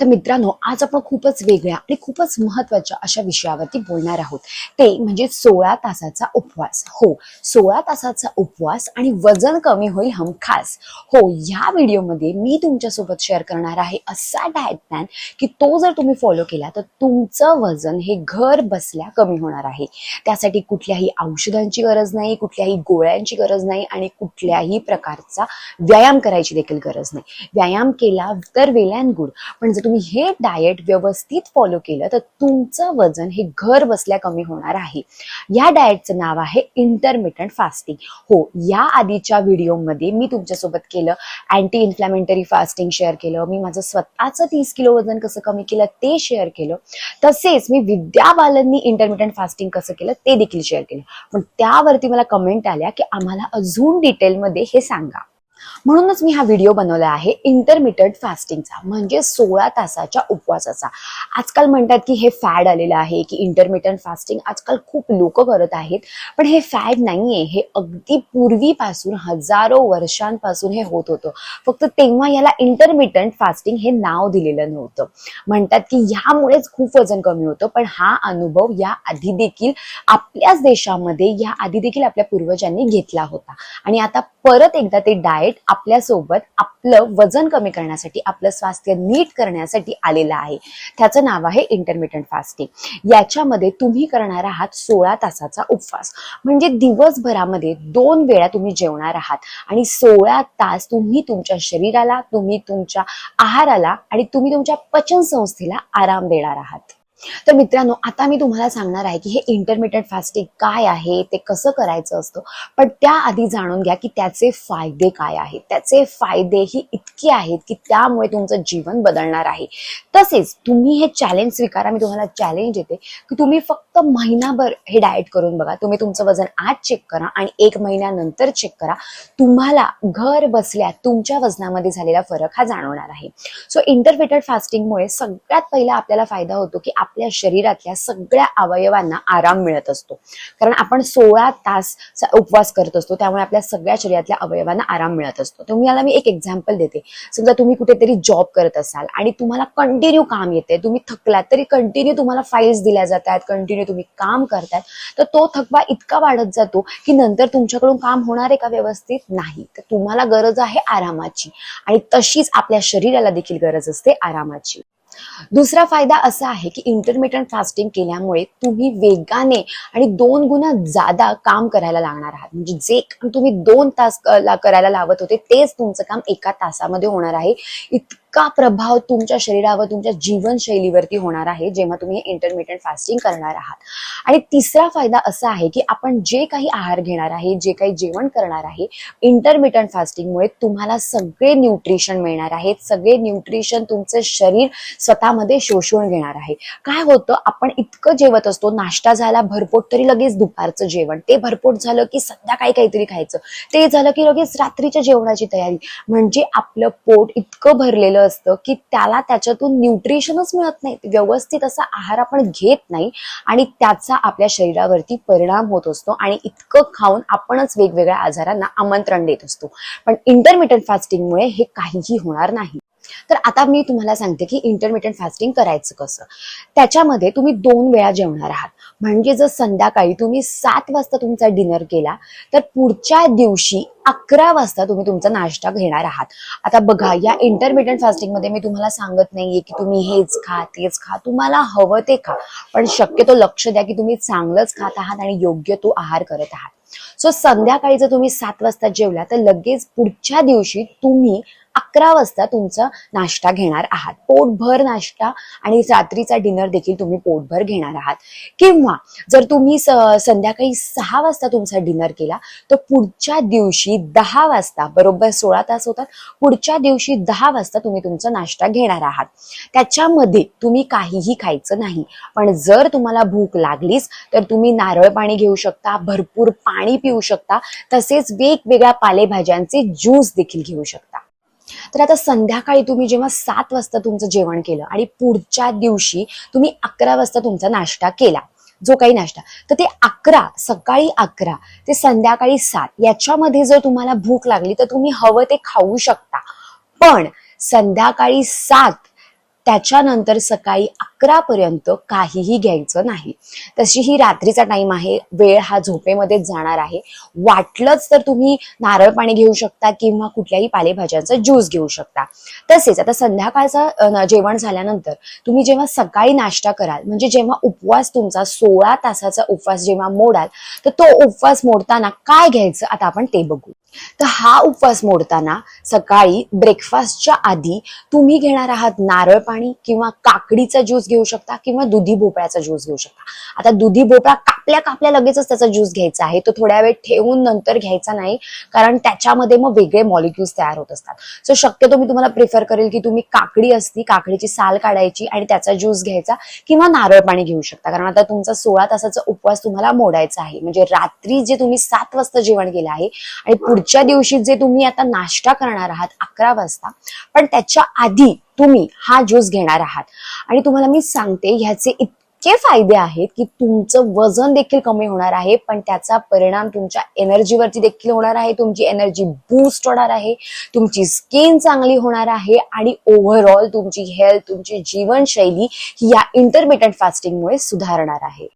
तर मित्रांनो आज आपण खूपच वेगळ्या आणि खूपच महत्त्वाच्या अशा विषयावरती बोलणार आहोत. ते म्हणजे सोळा तासाचा उपवास. हो सोळा तासाचा उपवास आणि वजन कमी होईल हमखास हो ह्या व्हिडिओमध्ये मी तुमच्यासोबत शेअर करणार आहे असा डाएट प्लॅन की तो जर तुम्ही फॉलो केला तर तुमचं वजन हे घर बसल्या कमी होणार आहे. त्यासाठी कुठल्याही औषधांची गरज नाही कुठल्याही गोळ्यांची गरज नाही आणि कुठल्याही प्रकारचा व्यायाम करायची देखील गरज नाही. व्यायाम केला तर वेल अँड गुड पण जर तुम्ही हे डाएट व्यवस्थित फॉलो केलं तर तुमचं वजन हे घर बसल्या कमी होणार आहे. या डाएटचं नाव आहे इंटरमिटंट फास्टिंग हो या आधीच्या व्हिडिओमध्ये मी तुमच्यासोबत केलं अँटी इन्फ्लॅमेटरी फास्टिंग शेअर केलं मी माझं स्वतःचं तीस किलो वजन कसं कमी केलं ते शेअर केलं. तसेच मी विद्या बालननी इंटरमिटंट फास्टिंग कसं केलं ते देखील शेअर केलं. पण त्यावरती मला कमेंट आल्या की आम्हाला अजून डिटेलमध्ये हे सांगा. म्हणूनच मी हा व्हिडिओ बनवला आहे इंटरमिटंट फास्टिंगचा म्हणजे सोळा तासाच्या उपवासाचा. आजकाल म्हणतात की हे फॅड आलेलं आहे की इंटरमिटंट फास्टिंग आजकाल खूप लोक करत आहेत पण हे फॅड नाहीये. हे अगदी पूर्वीपासून हजारो वर्षांपासून हे होत होतं. फक्त तेव्हा याला इंटरमिटंट फास्टिंग हे नाव दिलेलं नव्हतं. म्हणतात की ह्यामुळेच खूप वजन कमी होतं पण हा अनुभव या आधी देखील आपल्याच देशामध्ये या आधी देखील आपल्या पूर्वजांनी घेतला होता. आणि आता परत एकदा ते डाएट आपल्यासोबत आपलं वजन कमी करण्यासाठी आपलं स्वास्थ्य नीट करण्यासाठी आलेलं आहे. त्याचं नाव आहे इंटरमिटंट फास्टिंग याच्यामध्ये तुम्ही करणार आहात सोळा तासाचा उपवास. म्हणजे दिवसभरामध्ये दोन वेळा तुम्ही जेवणार आहात आणि सोळा तास तुम्ही तुमच्या शरीराला तुम्ही तुमच्या आहाराला आणि तुम्ही तुमच्या पचन संस्थेला आराम देणार आहात. तर मित्रांनो आता मी तुम्हाला सांगणार आहे की हे इंटरमिटंट फास्टिंग काय आहे ते कसं करायचं असतं. पण त्याआधी जाणून घ्या की त्याचे फायदे काय आहेत. त्याचे फायदे ही इतके आहेत की त्यामुळे तुमचं जीवन बदलणार आहे. तसेच तुम्ही हे चॅलेंज स्वीकारा. मी तुम्हाला चॅलेंज देते की तुम्ही फक्त महिनाभर हे डाएट करून बघा. तुम्ही तुमचं वजन आज चेक करा आणि एक महिन्यानंतर चेक करा. तुम्हाला घर बसल्या तुमच्या वजनामध्ये झालेला फरक हा जाणवणार आहे. सो इंटरमिटंट फास्टिंगमुळे सगळ्यात पहिला आपल्याला फायदा होतो की आपल्या शरीरातल्या सगळ्या अवयवांना आराम मिळत असतो. कारण आपण सोळा तास उपवास करत असतो त्यामुळे आपल्या सगळ्या शरीरातल्या अवयवांना आराम मिळत असतो. तुम्हाला मी एक एक्झाम्पल देते. समजा तुम्ही कुठेतरी जॉब करत असाल आणि तुम्हाला कंटिन्यू काम येते तुम्ही थकलात तरी कंटिन्यू तुम्हाला फाईल्स दिल्या जातात कंटिन्यू तुम्ही काम करतात तर तो थकवा इतका वाढत जातो की नंतर तुमच्याकडून काम होणार आहे का व्यवस्थित? नाही. तर तुम्हाला गरज आहे आरामाची आणि तशीच आपल्या शरीराला देखील गरज असते आरामाची. दुसरा फायदा असा आहे की इंटरमिटंट फास्टिंग केल्यामुळे तुम्ही वेगाने आणि दोन गुणा जादा काम करायला लागणार आहात. म्हणजे जे काम तुम्ही दोन तास करायला लावत होते तेच तुमचं काम एका तासामध्ये होणार आहे. इतका प्रभाव तुमच्या शरीरावर तुमच्या जीवनशैलीवरती होणार आहे जेव्हा तुम्ही इंटरमिटंट फास्टिंग करणार आहात. आणि तिसरा फायदा असा आहे की आपण जे काही आहार घेणार आहे जे काही जेवण करणार आहे इंटरमिडियंट फास्टिंगमुळे तुम्हाला सगळे न्यूट्रिशन मिळणार आहेत सगळे न्यूट्रिशन तुमचं शरीर स्वतःमध्ये शोषून घेणार आहे. काय होतं आपण इतकं जेवत असतो नाश्ता झाला भरपोट तरी लगेच दुपारचं जेवण. ते भरपोट झालं की संध्याकाळी काहीतरी खायचं. ते झालं की लगेच रात्रीच्या जेवणाची तयारी. म्हणजे आपलं पोट इतकं भरलेलं असतं की त्याला त्याच्यातून न्यूट्रिशनच मिळत नाही. व्यवस्थित असा आहार आपण घेत नाही आणि त्याचा आपल्या शरीरावरती परिणाम होत असतो आणि इतकं खाऊन आपणच वेगवेगळ्या आजारांना आमंत्रण देत असतो. पण इंटरमिटंट फास्टिंगमुळे हे काहीही होणार नाही. तर आता मी तुम्हाला सांगते की इंटरमिडियंट फास्टिंग करायचं कसं. त्याच्यामध्ये तुम्ही दोन वेळा जेवणार आहात. म्हणजे जर संध्याकाळी तुम्ही सात वाजता तुमचा डिनर केला तर पुढच्या दिवशी अकरा वाजता तुम्ही तुमचा नाश्ता घेणार आहात. आता बघा या इंटरमिडियंट फास्टिंगमध्ये मी तुम्हाला सांगत नाहीये की तुम्ही हेच खा तेच खा. तुम्हाला हवं ते खा. पण शक्यतो लक्ष द्या की तुम्ही चांगलंच खात आहात आणि योग्य तो आहार करत आहात. सो संध्याकाळी जर तुम्ही सात वाजता जेवला तर लगेच पुढच्या दिवशी तुम्ही अकरा वाजता तुमचा नाश्ता घेणार आहात. पोटभर नाश्ता आणि रात्रीचा डिनर देखील तुम्ही पोटभर घेणार आहात. किंवा जर तुम्ही स- संध्याकाळी सहा वाजता तुमचा डिनर केला तर पुढच्या दिवशी दहा वाजता बरोबर सोळा तास होतात पुढच्या दिवशी दहा वाजता तुम्ही तुमचा नाश्ता घेणार आहात. त्याच्यामध्ये तुम्ही काहीही खायचं नाही. पण जर तुम्हाला भूक लागलीच तर तुम्ही नारळ पाणी घेऊ शकता भरपूर पाणी पिऊ शकता तसेच वेगवेगळ्या पालेभाज्यांचे ज्यूस देखील घेऊ शकता. तर आता संध्याकाळी तुम्ही जेव्हा सात वाजता तुमचं जेवण केलं आणि पुढच्या दिवशी तुम्ही अकरा वाजता तुमचा नाश्ता केला जो काही नाश्ता तर ते अकरा सकाळी अकरा ते संध्याकाळी सात याच्यामध्ये जर तुम्हाला भूक लागली तर तुम्ही हवं ते खाऊ शकता. पण संध्याकाळी सात त्याच्यानंतर सकाळी अकरा पर्यंत काहीही घ्यायचं नाही. तशी ही रात्रीचा टाइम आहे वेळ हा झोपेमध्येच जाणार आहे. वाटलंच तर तुम्ही नारळ पाणी घेऊ शकता किंवा कुठल्याही पालेभाज्यांचा ज्यूस घेऊ शकता. तसेच आता संध्याकाळचं जेवण झाल्यानंतर तुम्ही जेव्हा सकाळी नाश्ता कराल म्हणजे जेव्हा उपवास तुमचा सोळा तासाचा उपवास जेव्हा मोडाल तर तो उपवास मोडताना काय घ्यायचं आता आपण ते बघू. तर हा उपवास मोडताना सकाळी ब्रेकफास्टच्या आधी तुम्ही घेणार आहात नारळ पाणी किंवा काकडीचा ज्यूस घेऊ शकता किंवा दुधी भोपळ्याचा ज्यूस घेऊ शकता. आता दुधी भोपळा कापल्या कापल्या लगेचच त्याचा ज्यूस घ्यायचा आहे. तो थोड्या वेळ ठेवून नंतर घ्यायचा नाही कारण त्याच्यामध्ये मग वेगळे मॉलिक्युल्स तयार होत असतात. सो शक्यतो मी तुम्हाला प्रिफर करेल की तुम्ही काकडी असती काकडीची साल काढायची आणि त्याचा ज्यूस घ्यायचा किंवा नारळ पाणी घेऊ शकता. कारण आता तुमचा सोळा तासाचा उपवास तुम्हाला मोडायचा आहे. म्हणजे रात्री जे तुम्ही सात वाजता जेवण केलं आहे आणि पुढच्या दिवशी जे तुम्ही आता नाश्ता करणार आहात अकरा वाजता पण त्याच्या आधी तुम्ही हा ज्यूस घेणार आहात. आणि तुम्हाला मी सांगते ह्याचे इतके फायदे आहेत की तुमचं वजन देखील कमी होणार आहे पण त्याचा परिणाम तुमच्या एनर्जीवरती देखील होणार आहे तुमची एनर्जी बूस्ट होणार आहे तुमची स्किन चांगली होणार आहे आणि ओव्हरऑल तुमची हेल्थ तुमची जीवनशैली ही या इंटरमिटंट फास्टिंगमुळे सुधारणार आहे.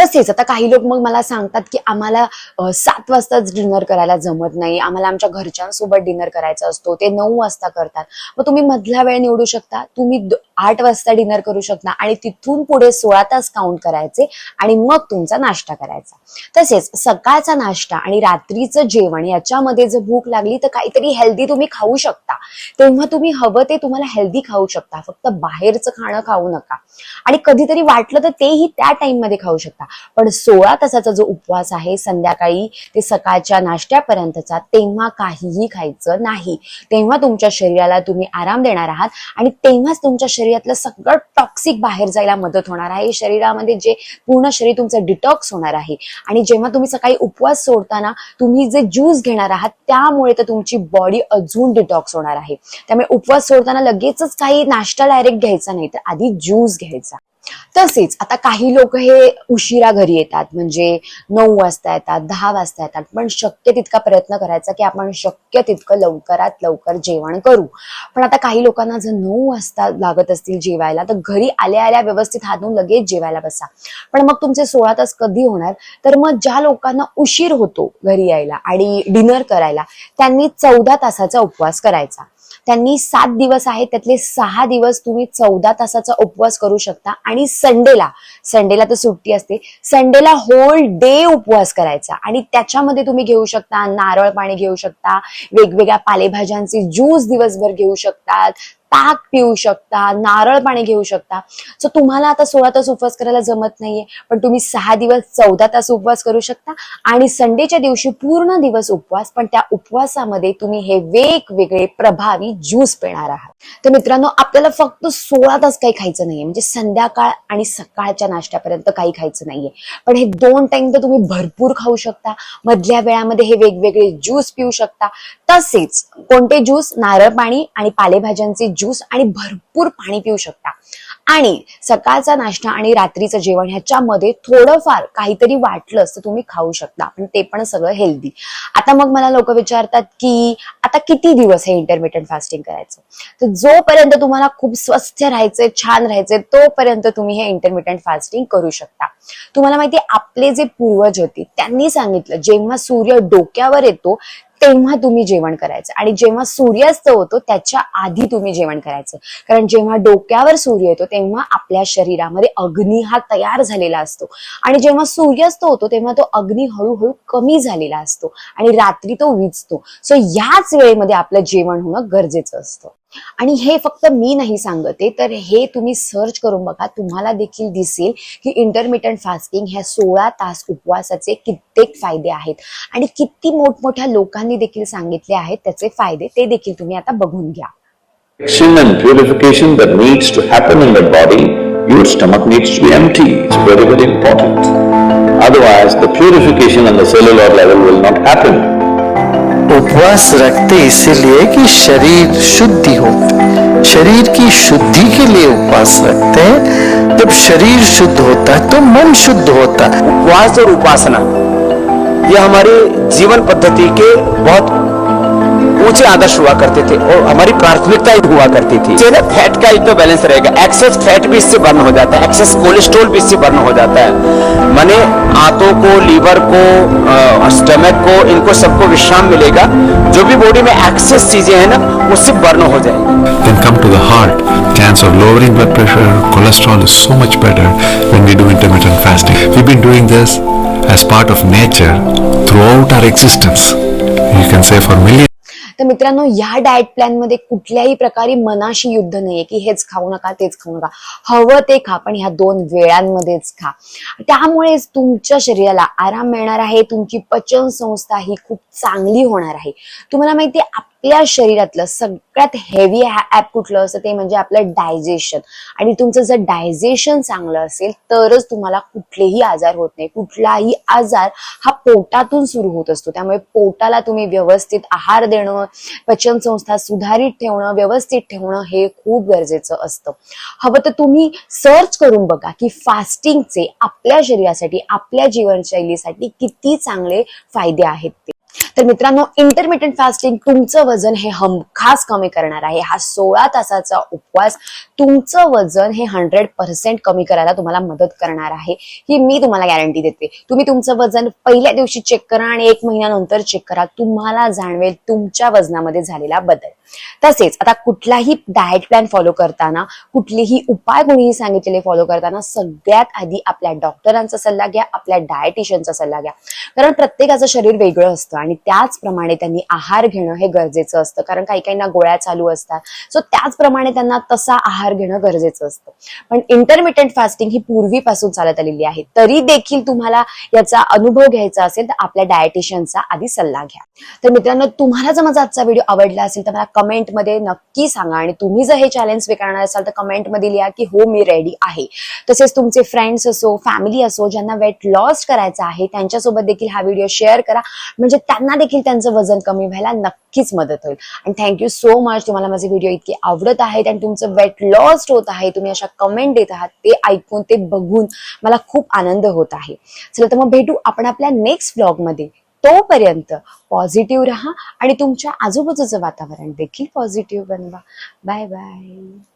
तसेच आता काही लोक मग मला सांगतात की आम्हाला सात वाजताच डिनर करायला जमत नाही. आम्हाला आमच्या घरच्यांसोबत डिनर करायचा असतो. ते नऊ वाजता करतात. मग तुम्ही मधला वेळ निवडू शकता? तुम्ही आठ वाजता डिनर करू शकता आणि तिथून पुढे सोळा तास काउंट करायचे आणि मग तुमचा नाश्ता करायचा. तसेच सकाळचा नाश्ता आणि रात्रीचं जेवण याच्यामध्ये जर भूक लागली तर काहीतरी हेल्दी तुम्ही खाऊ शकता. तेव्हा तुम्ही हवं ते तुम्हाला हेल्दी खाऊ शकता. फक्त बाहेरचं खाणं खाऊ नका. आणि कधीतरी वाटलं तर तेही त्या टाइममध्ये खाऊ शकता. पण सोळा तासाचा जो उपवास आहे संध्याकाळी ते सकाळच्या नाश्त्यापर्यंतचा तेव्हा काहीही खायचं नाही. तेव्हा तुमच्या शरीराला तुम्ही आराम देणार आहात आणि तेव्हाच तुमच्या शरीरातलं सगळं टॉक्सिक बाहेर जायला मदत होणार आहे. शरीरामध्ये जे पूर्ण शरीर तुमचं डिटॉक्स होणार आहे. आणि जेव्हा तुम्ही सकाळी उपवास सोडताना तुम्ही जे ज्यूस घेणार आहात त्यामुळे तर तुमची बॉडी अजून डिटॉक्स होणार आहे. त्यामुळे उपवास सोडताना लगेचच काही नाश्ता डायरेक्ट घ्यायचा नाही तर आधी ज्यूस घ्यायचा. तसेच आता काही लोक हे उशिरा घरी येतात म्हणजे नऊ वाजता येतात दहा वाजता येतात. पण शक्य तितका प्रयत्न करायचा की आपण शक्य तितकं लवकरात लवकर जेवण करू. पण आता काही लोकांना जर नऊ वाजता लागत असतील जेवायला तर घरी आल्या आल्या व्यवस्थित हातून लगेच जेवायला बसा. पण मग तुमचे सोळा तास कधी होणार? तर मग ज्या लोकांना उशीर होतो घरी यायला आणि डिनर करायला त्यांनी चौदा तासाचा उपवास करायचा. त्यांनी सात दिवस आहेत त्यातले सहा दिवस तुम्ही चौदा तासाचा उपवास करू शकता. आणि संडेला संडेला तर सुट्टी असते संडेला होल डे उपवास करायचा. आणि त्याच्यामध्ये तुम्ही घेऊ शकता नारळ पाणी घेऊ शकता वेगवेगळ्या पालेभाज्यांचे ज्यूस दिवसभर घेऊ शकतात ताक पिऊ शकता नारळ पाणी घेऊ शकता. सो तुम्हाला आता सोळा तास उपवास करायला जमत नाहीये पण तुम्ही सहा दिवस चौदा तास उपवास करू शकता आणि संडेच्या दिवशी पूर्ण दिवस उपवास पण त्या उपवासामध्ये तुम्ही हे वेगवेगळे प्रभावी ज्यूस पिणार आहात. तर मित्रांनो आपल्याला फक्त सोळा तास काही खायचं नाहीये म्हणजे संध्याकाळ आणि सकाळच्या नाश्त्यापर्यंत काही खायचं नाहीये. पण हे दोन टाइम तर तुम्ही भरपूर खाऊ शकता. मधल्या वेळामध्ये हे वेगवेगळे ज्यूस पिऊ शकता. तसेच कोणते ज्यूस? नारळ पाणी आणि पालेभाज्यांचे ज्यूस आणि भरपूर पाणी पिऊ शकता. आणि सकाळचा नाश्ता आणि रात्रीचं जेवण ह्याच्यामध्ये थोडंफार काहीतरी वाटलंच तर तुम्ही खाऊ शकता. पण ते पण सगळं हेल्दी आता मग मला लोक विचारतात की आता किती दिवस हे इंटरमिडियंट फास्टिंग करायचं? तर जोपर्यंत तुम्हाला खूप स्वस्थ राहायचंय छान राहायचंय तोपर्यंत तुम्ही हे इंटरमिडियंट फास्टिंग करू शकता. तुम्हाला माहितीये आपले जे पूर्वज होते त्यांनी सांगितलं जेव्हा सूर्य डोक्यावर येतो तेव्हा तुम्ही जेवण करायचं. आणि जेव्हा सूर्यास्त होतो त्याच्या आधी तुम्ही जेवण करायचं. कारण जेव्हा डोक्यावर सूर्य येतो तेव्हा आपल्या शरीरामध्ये अग्नी हा तयार झालेला असतो. आणि जेव्हा सूर्यास्त होतो तेव्हा तो अग्नी हळूहळू कमी झालेला असतो. आणि रात्री तो विजतो. सो याच वेळेमध्ये आपलं जेवण होणं गरजेचं असतं. आणि हे फक्त मी नाही सांगते तर हे तुम्ही सर्च करून बघा तुम्हाला देखील दिसेल की इंटरमिटंट फास्टिंग ह्या सोळा तास उपवासाचे कित्येक फायदे आहेत आणि किती मोठमोठ्या लोकांनी देखील सांगितले आहेत त्याचे फायदे ते देखील तुम्ही आता बघून घ्या Your stomach needs to be empty. It's very, very important. Otherwise, the purification on the cellular level will not happen. उपवास रखते इसीलिए कि शरीर शुद्धि हो। शरीर की शुद्धि के लिए उपवास रखते हैं। जब शरीर शुद्ध होता है तो मन शुद्ध होता है। उपवास और उपासना, यह हमारे जीवन पद्धति के बहुत ऊँचे आदर्श हुआ करते थे और हमारी प्राथमिकता ही हुआ करती थी फैट का एक तो बैलेंस रहेगा एक्सेस फैट भी इससे बर्न हो जाता है एक्सेस कोलेस्ट्रॉल भी इससे बर्न हो जाता है माने आंतों को लीवर को स्टमक को इनको सबको विश्राम मिलेगा जो भी बॉडी में एक्सेस चीज़ें हैं ना उससे बर्न हो जाएगी Then come to the heart. Cancer, lowering blood pressure, cholesterol is so much better when we do intermittent fasting. We've been doing this as part of nature throughout our existence. You can say for millions. तर मित्रांनो या diet प्लॅनमध्ये कुठल्याही प्रकारे मनाशी युद्ध नाहीये की हेच खाऊ नका तेच खाऊ नका. हवं ते खा पण ह्या दोन वेळांमध्येच खा. त्यामुळेच तुमच्या शरीराला आराम मिळणार आहे तुमची पचन संस्था ही खूप चांगली होणार आहे. तुम्हाला माहितीये आपल्या शरीरातलं सगळ्यात हेवी ऍप कुठलं असतं ते म्हणजे आपलं डायजेशन आणि तुमचं जर डायजेशन चांगलं असेल तरच तुम्हाला कुठलेही आजार होत नाही. कुठलाही आजार हा पोटातून सुरू होत असतो. त्यामुळे पोटाला तुम्ही व्यवस्थित आहार देणं पचन संस्था सुधारित ठेवणं व्यवस्थित ठेवणं हे खूप गरजेचं असतं. हवं तर तुम्ही सर्च करून बघा की फास्टिंगचे आपल्या शरीरासाठी आपल्या जीवनशैलीसाठी किती चांगले फायदे आहेत ते. तर मित्रांनो इंटरमिडियंट फास्टिंग तुमचं वजन हे हमखास कमी करणार आहे. हा सोळा तासाचा उपवास तुमचं वजन हे हंड्रेड पर्सेंट कमी करायला तुम्हाला मदत करणार आहे. ही मी तुम्हाला गॅरंटी देते. तुम्ही तुमचं वजन पहिल्या दिवशी चेक करा आणि एक महिन्यानंतर चेक करा. तुम्हाला जाणवेल तुमच्या वजनामध्ये झालेला बदल. तसेच आता कुठलाही डाएट प्लॅन फॉलो करताना कुठलेही उपाय कोणीही सांगितलेले फॉलो करताना सगळ्यात आधी आपल्या डॉक्टरांचा सल्ला घ्या आपल्या डायटिशियनचा सल्ला घ्या. कारण प्रत्येकाचं शरीर वेगळं असतं आणि त्याचप्रमाणे त्यांनी आहार घेणं हे गरजेचं असतं. कारण काही काहींना गोळ्या चालू असतात. सो त्याचप्रमाणे त्यांना तसा आहार घेणं गरजेचं असतं. पण इंटरमिडियंट फास्टिंग ही पूर्वीपासून चालत आलेली आहे. तरी देखील तुम्हाला याचा अनुभव घ्यायचा असेल तर आपल्या डायटिशियनचा आधी सल्ला घ्या. तर मित्रांनो तुम्हाला जर माझा आजचा व्हिडिओ आवडला असेल तर मला कमेंटमध्ये नक्की सांगा. आणि तुम्ही जर हे चॅलेंज स्वीकारणार असाल तर कमेंटमध्ये लिहा की हो मी रेडी आहे. तसेच तुमचे फ्रेंड्स असो फॅमिली असो ज्यांना वेट लॉस करायचा आहे त्यांच्यासोबत देखील हा व्हिडिओ शेअर करा. म्हणजे त्यांना त्यांना देखील त्यांचं वजन कमी व्हायला नक्कीच मदत होईल. आणि थँक्यू सो मच तुम्हाला माझे व्हिडिओ इतके आवडत आहेत आणि तुमचं वेट लॉस होत आहे तुम्ही अशा कमेंट देत आहात ते ऐकून ते बघून मला खूप आनंद होत आहे. चला तर मग भेटू आपण आपल्या नेक्स्ट ब्लॉगमध्ये तोपर्यंत पॉझिटिव्ह राहा आणि तुमच्या आजूबाजूचं वातावरण देखील पॉझिटिव्ह बनवा. Bye bye